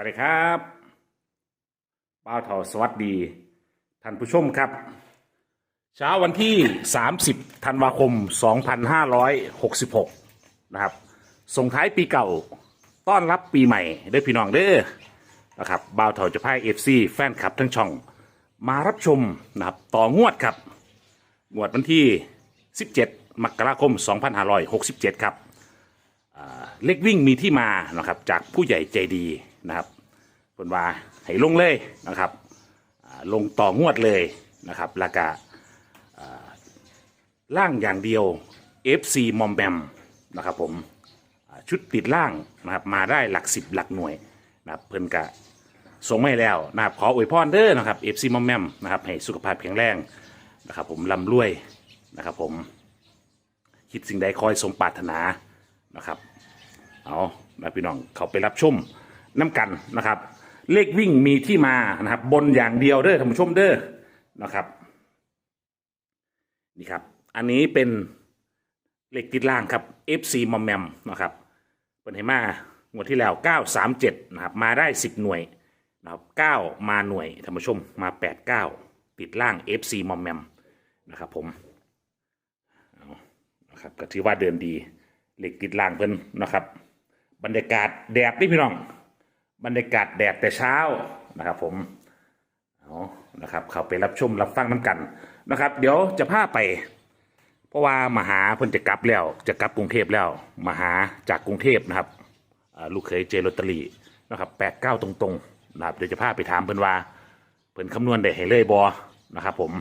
วัสดีครับป้าวเทาสวัสดี ท่านผู้ชมครับ เช้าวันที่ 30 ธันวาคม 2566 นะครับ ส่งท้ายปีเก่า ต้อนรับปีใหม่เด้อพี่น้องเด้อนะครับบ่าวเถาจะพายเอฟซีแฟนคลับทั้งช่อง มารับชมนะครับ ต่องวดครับ งวดวันที่ 17 มกราคม 2567 ครับ เล็กวิ่งมีที่มานะครับจากผู้ใหญ่ใจดี นะครับเพิ่นว่าให้ลงเลยนะครับลงต่องวดเลยนะครับแล้วก็อ่าล่างอย่างเดียว FC มอมแบมนะครับผมชุดติดล่างนะครับมาได้หลักสิบหลักหน่วยนะครับเพิ่นกะส่งมาให้แล้วนะครับขออวยพรเด้อนะครับ FC มอมแบมนะครับให้สุขภาพแข็งแรงนะครับผมร่ำรวยนะครับผมคิดสิ่งใดคอยสมปรารถนานะครับเอานะพี่น้องเขาไปรับชม น้ำกันนะครับ เลขวิ่งมีที่มานะครับ บนอย่างเดียวเด้อท่านผู้ชมเด้อนะครับ นี่ครับ อันนี้เป็นเลขติดล่างครับ FC มอมแมมนะครับเป็นให้มางวดที่แล้ว 937นะครับ มาได้ 10 หน่วยนะครับ9มาหน่วยท่านผู้ชมมา 89 ติดล่าง FC มอมแมมนะครับผมนะครับก็ถือว่าเดินดีเหล็กติดล่างเพิ่นนะครับ บรรยากาศแดดนี่พี่น้อง บรรยากาศแดดแต่เช้านะครับ ผมเอานะครับ เข้าไปรับชมรับฟังน้ำกันนะครับ เดี๋ยวจะพาไป เพราะว่ามาหาเพิ่นจะกลับแล้ว จะกลับกรุงเทพแล้วมาหาจากกรุงเทพนะครับอ่าลูกเคยเจลอตเตอรี่นะครับแปดเก้าตรงๆนะครับเดี๋ยวจะพาไปถามเพิ่นว่าเพิ่นคำนวณได้ให้เลยบอนะครับ ผม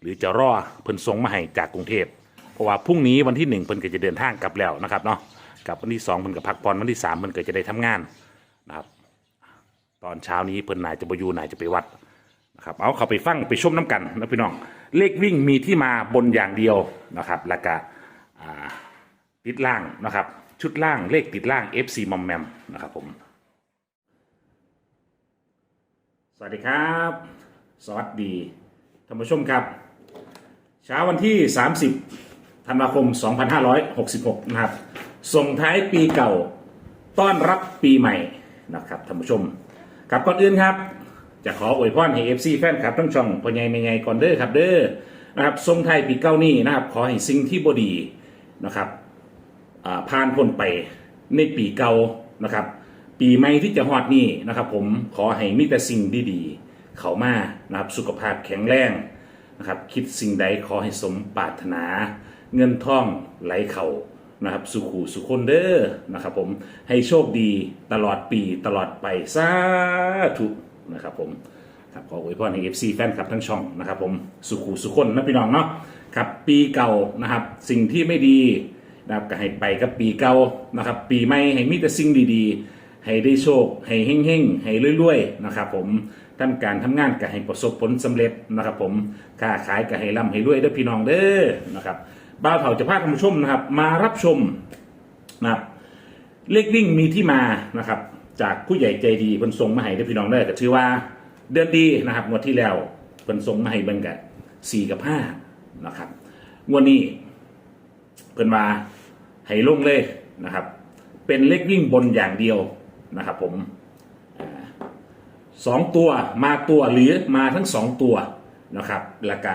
หรือจะรอเพิ่นส่งมาให้จากกรุงเทพเพราะว่าพรุ่งนี้วันที่หนึ่งเพิ่นก็จะเดินทางกลับแล้วนะครับเนาะกลับวันที่สองเพิ่นก็พักผ่อนวันที่สามเพิ่นก็จะได้ทำงานนะครับ ตอนเช้านี้เพิ่นนายจะไปอยู่นายจะไปวัดนะครับ เอาเขาไปฟังไปชมน้ำกันนะพี่น้อง เลขวิ่งมีที่มาบนอย่างเดียวนะครับแล้วก็อ่าติดล่างนะครับ ชุดล่างเลขติดล่าง FC มอมแมมนะครับผม สวัสดีครับ สวัสดีท่านผู้ชมครับ เช้าวันที่ 30ธันวาคม 2566 นะครับ ส่งท้ายปีเก่าต้อนรับปีใหม่นะครับท่านผู้ชม ครับก่อนอื่นครับ จะขออวยพรให้ FC แฟนคลับทั้งช่องพ่อใหญ่แม่ใหญ่ก่อนเด้อครับเด้อนะครับส่งท้ายปีเก่านี้นะครับ ขอให้สิ่งที่บดีนะครับผ่านพ้นไปในปีเก่านะครับ ปีใหม่ที่จะฮอดนี้นะครับ ผมขอให้มีแต่สิ่งดีๆ เข้ามานะครับสุขภาพแข็งแรงนะครับ คิดสิ่งใดขอให้สมปรารถนา เงินทองไหลเข้า นะครับสุขูสุขคนเด้อนะครับผมให้โชคดีตลอดปีตลอดไปสาธุนะครับผมครับขออวยพรให้ FC แฟนคลับทั้งช่องนะครับผมสุขุสุขคนนะพี่น้องเนาะครับปีเก่านะครับสิ่งที่ไม่ดีนะครับก็ให้ไปกับปีเก่านะครับปีใหม่ให้มีแต่สิ่งดีๆ ให้ได้โชค ให้เฮ่งๆ ให้รวยๆนะครับผมทำการทำงานก็ให้ประสบผลสำเร็จนะครับผมค้าขายก็ให้ร่ำให้รวยเด้อพี่น้องเด้อนะครับ บ่าวเถาจะพาท่านผู้ชมนะครับ มารับชมนะครับเลขวิ่งมีที่มานะครับ จากผู้ใหญ่ใจดีเพิ่นส่งมาให้เด้พี่น้องได้ก็ถือว่า เดือนดีนะครับงวดที่แล้วเพิ่นส่งมาให้เบิ่งกันสี่กับห้านะครับงวดนี้เพิ่นมาให้ลงเลยนะครับ เป็นเลขวิ่งบนอย่างเดียวนะครับผมสองตัวมาตัวหรือมาทั้งสองตัวนะครับแล้วก็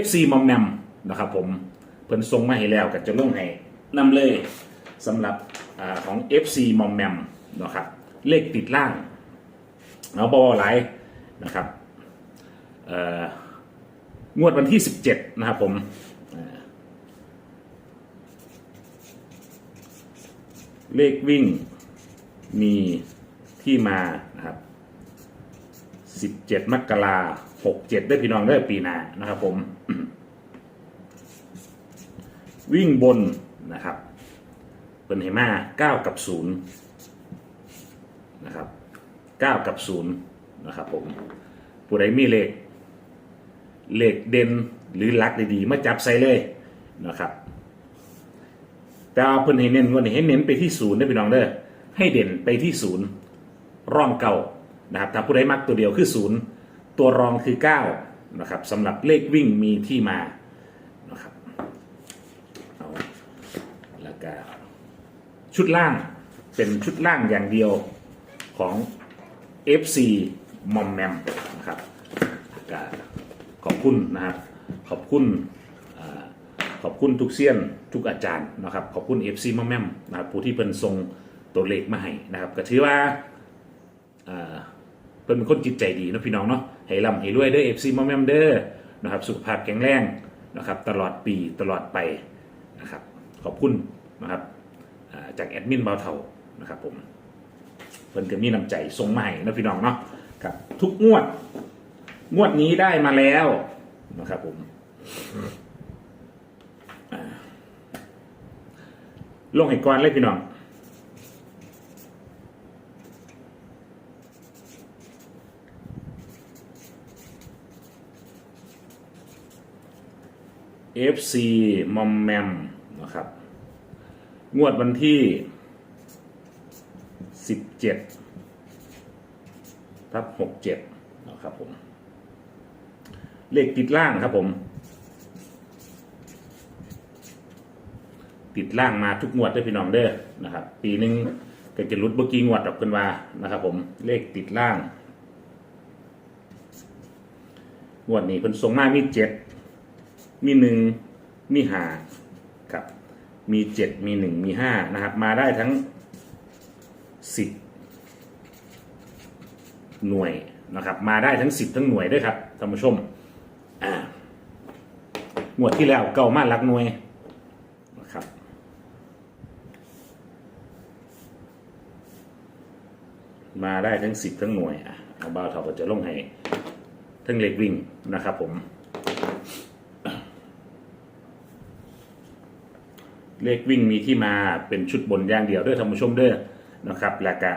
FC มอมแมมนะครับผม เพิ่นส่งมาให้แล้วก็จะลงให้นำเลยสำหรับอของ FC มอมแมมนะครับเลขติดล่างเอาบอหลายนะครับงวดวันที่ 17 นะครับผมเลขวิ่งมีที่มานะครับ 17 มกราหกเจ็ดได้พี่น้องได้ปีหน้านะครับผม วิ่งบนนะครับเป็นเหมาเก้ากับศูนย์นะครับเก้ากับศูนย์นะครับผมผู้ใดมีเลขเลขเด่นหรือลักดีๆมาจับใส่เลยนะครับ แต่เอาเพิ่นให้เน้นวันนี้ให้เน้นไปที่ศูนย์ได้พี่น้องเด้อให้เด่นไปที่ศูนย์ร่องเก่านะครับถ้าผู้ใดมักตัวเดียวคือศูนย์ตัวรองคือเก้านะครับสำหรับเลขวิ่งมีที่มานะครับเอาแล้วก็ ชุดล่างเป็นชุดล่างอย่างเดียวของ FC มอมแมมนะครับขอบคุณนะครับ ขอบคุณอขอบคุณทุกเซียนทุกอาจารย์นะครับ ขอบคุณ FC มอมแมมนะครับผู้ที่เป็นทรงตัวเลขมาให้นะครับ ก็ถือว่าเพิ่นเป็นคนจิตใจดีนะพี่น้องเนาะให้ร่ำให้รวยเด้อ FC มอมแมมเด้อนะครับ สุขภาพแข็งแรงนะครับ ตลอดปีตลอดไปนะครับ ขอบคุณนะครับ จากแอดมินเบาเทานะครับผมเพิ่นก็มีน้ำใจทรงใหม่นะพี่น้องเนาะครับ ทุกงวด งวดนี้ได้มาแล้วนะครับผมอ่าลงให้ก่อนเลยพี่น้อง FC มอมแมมนะครับ งวดวันที่สิบเจ็ดทับหกเจ็ดนะครับผม เลขติดล่างครับผม ติดล่างมาทุกงวดด้วยพี่น้องเด้อนะครับ ปีหนึ่งก็จะรุดเมื่อกี้งวดดอกกันว่านะครับผม เลขติดล่าง งวดนี้เพิ่นส่งมามีเจ็ดมีหนึ่งมีหา มีเจ็ดมีหนึ่งมีห้านะครับ มาได้ทั้งสิบหน่วยนะครับ มาได้ทั้งสิบทั้งหน่วยด้วยครับท่านผู้ชมอ่างวดที่แล้วเก่ามากลักหน่วยนะครับมาได้ทั้งสิบทั้งหน่วยอะเอาบ้าวเท่าก็จะลงให้ทั้งเล็กวิ่งนะครับผม เลขวิ่งมีที่มาเป็นชุดบนอย่างเดียวด้วยท่านผู้ชมเด้อนะครับแล้วก็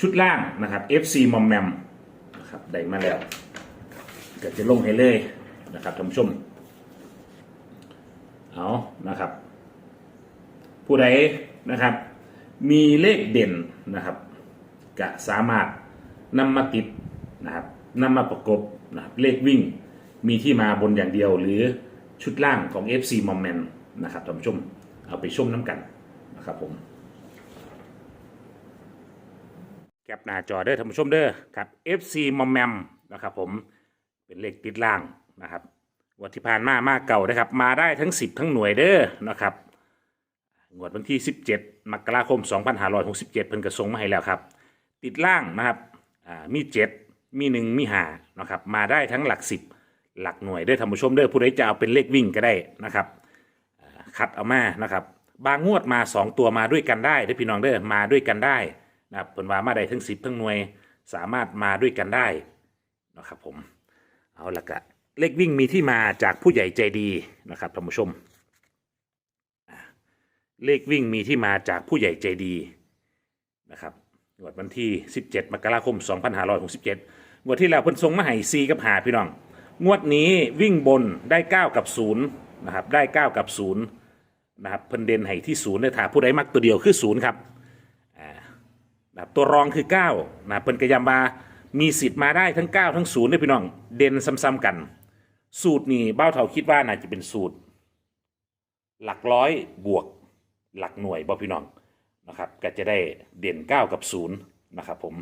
ชุดล่างนะครับ FC มอมแมมนะครับได้มาแล้วก็จะลงให้เลยนะครับท่านผู้ชมเอานะครับ ผู้ใดนะครับ มีเลขเด่นนะครับก็สามารถนำมาติดนะครับนำมาประกบนะครับเลขวิ่งมีที่มาบนอย่างเดียวหรือชุดล่างของ FC มอมแมน นะครับท่านผู้ชมเอาไปชมน้ำกันนะครับผมแคปหน้าจอเด้อท่านผู้ชมเด้อครับ FC มอมแมมนะครับผมเป็นเลขติดล่างนะครับงวันที่ผ่านมามากเก่านะครับ มาได้ทั้ง 10 ทั้งหน่วยเด้อนะครับงวดวันที่ 17มกราคม 2567 เพิ่นกระทรงมาให้แล้วครับ ติดล่างนะครับมี 7 มี 1 มี5นะครับมาได้ทั้งหลัก 10 หลักหน่วยเด้อท่านผู้ชมเด้อผู้ใดจะเอาเป็นเลขวิ่งก็ได้นะครับ คัดเอามานะครับ บางงวดมา 2 ตัวมาด้วยกันได้เด้อพี่น้องเด้อมาด้วยกันได้นะครับเพิ่นว่ามาได้ทั้ง10ทั้งหน่วยสามารถมาด้วยกันได้นะครับผมเอาละกะเลขวิ่งมีที่มาจากผู้ใหญ่ใจดีนะครับท่านผู้ชม เลขวิ่งมีที่มาจากผู้ใหญ่ใจดีนะครับงวดวันที่ 17 มกราคม 2567งวดที่แล้วเพิ่นส่งมาให้4กับหาพี่น้อง งวดนี้วิ่งบนได้ 9 กับ0นะครับได้ 9 กับ0 นะครับเพิ่นเด่นให้ที่0เนี่ยถ้าผู้ใดมักตัวเดียวคือ0ครับนะครับตัวรองคือ9นะเปิ้นกยำมามีสิทธิ์มาได้ทั้ง9ทั้ง0เนี่ยพี่น้องเด่นซ้ำๆกัน สูตรนี่เบ้าเท่าคิดว่าน่าจะเป็นสูตร หลักร้อยบวกหลักหน่วยบ่พี่น้องนะครับก็จะได้เด่น9กับ0นะครับผม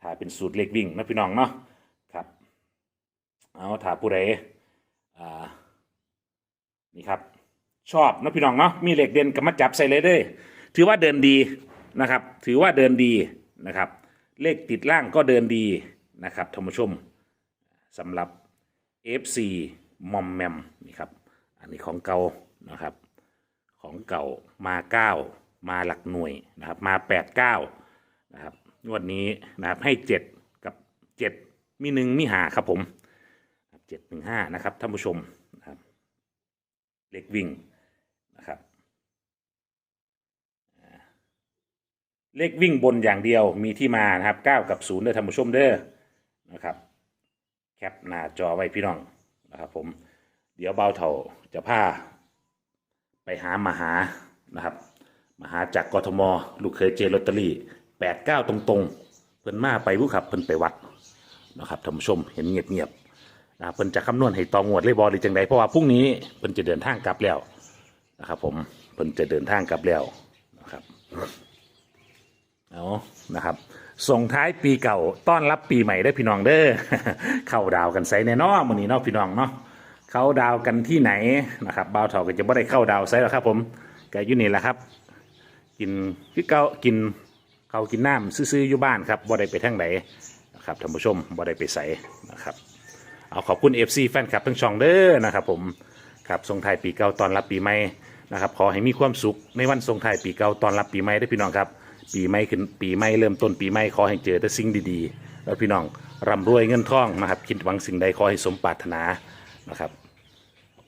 ถ้าเป็นสูตรเลขวิ่งนะพี่น้องเนาะครับเอาถ้าผู้ใดอ่านี่ครับ ชอบนะพี่น้องเนาะมีเหล็กเด่นกับมาจับใส่เลยเด้ถือว่าเดินดีนะครับ ถือว่าเดินดีนะครับ เลขติดล่างก็เดินดีนะครับท่านผู้ชมสำหรับ FC มอมแมมนี่ครับ อันนี้ของเก่านะครับ ของเก่ามา 9 มาหลักหน่วยนะครับ มา 8 9นะครับงวดนี้นะครับให้ 7 กับ 7 มีหนึ่งมีหาครับผมเจ็ดหนึ่งห้านะครับท่านผู้ชมนะครับเลขวิ่ง นะครับ เลขวิ่งบนอย่างเดียวมีที่มานะครับ 9 กับ0เด้อท่านผู้ชมเด้อนะครับ แคปหน้าจอไว้พี่น้องนะครับผมเดี๋ยวเบาเถ่าจะพาไปหามาหานะครับมาหาจากกทมลูกเคยเจลอตเตอรี่แปดเก้าตรงๆ เพิ่นมาไปผู้ขับเพิ่นไปวัดนะครับท่านผู้ชมเห็นเงียบๆนะเพิ่นจะคำนวณให้ตองวดเลยบอหรือจังใดเพราะว่าพรุ่งนี้เพิ่นจะเดินทางกลับแล้ว นะครับผมเพิ่นจะเดินทางกลับแล้วนะครับเอานะครับส่งท้ายปีเก่าต้อนรับปีใหม่ได้พี่น้องเด้อเข้าดาวกันไซแน่นอนมื้อนี้เนาะพี่น้องเนาะเข้าดาวกันที่ไหนนะครับบ่าวเฒ่าก็จะบ่ได้เข้าดาวไซแล้วครับ ผมก็อยู่นี่แหละครับ กินคือเก่ากินเขากินน้ำซื้อๆอยู่บ้านครับบ่ได้ไปทางไหนนะครับท่านผู้ชมบ่ได้ไปใสนะครับ เอาขอบคุณ FC แฟนคลับทั้งช่องเด้อนะครับผม ครับส่งท้ายปีเก่าตอนรับปีใหม่นะครับขอให้มีความสุขในวันส่งท้ายปีเก่าตอนรับปีใหม่ได้อพี่น้องครับ ปีใหม่ขึ้นปีใหม่เริ่มต้นปีใหม่ขอให้เจอแต่สิ่งดีๆ แล้วพี่น้องร่ำรวยเงินทองนะครับคิดหวังสิ่งใดขอให้สมปรารถนานะครับ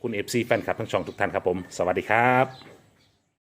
คุณเอฟซีแฟนคลับทั้งช่องทุกท่านครับผม สวัสดีครับ